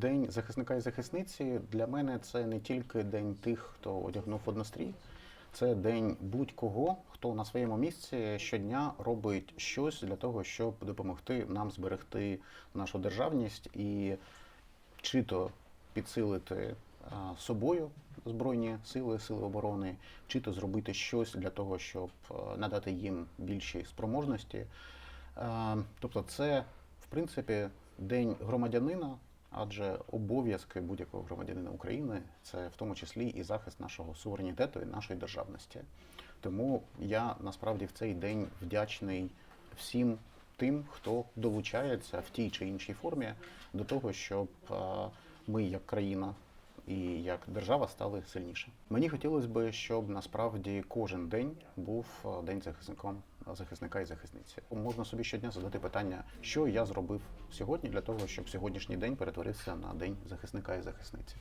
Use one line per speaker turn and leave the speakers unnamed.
День захисника і захисниці для мене це не тільки день тих, хто одягнув однострій, це день будь-кого, хто на своєму місці щодня робить щось для того, щоб допомогти нам зберегти нашу державність і чи то підсилити собою збройні сили, сили оборони, чи то зробити щось для того, щоб надати їм більші спроможності. Тобто, це в принципі день громадянина, адже обов'язки будь-якого громадянина України це в тому числі і захист нашого суверенітету і нашої державності. Тому я насправді в цей день вдячний всім тим, хто долучається в тій чи іншій формі до того, щоб ми, як країна і як держава, стали сильніше. Мені хотілося б, щоб насправді кожен день був е, день захисником захисника і захисниці. Можна собі щодня задати питання, що я зробив сьогодні для того, щоб сьогоднішній день перетворився на день захисника і захисниці.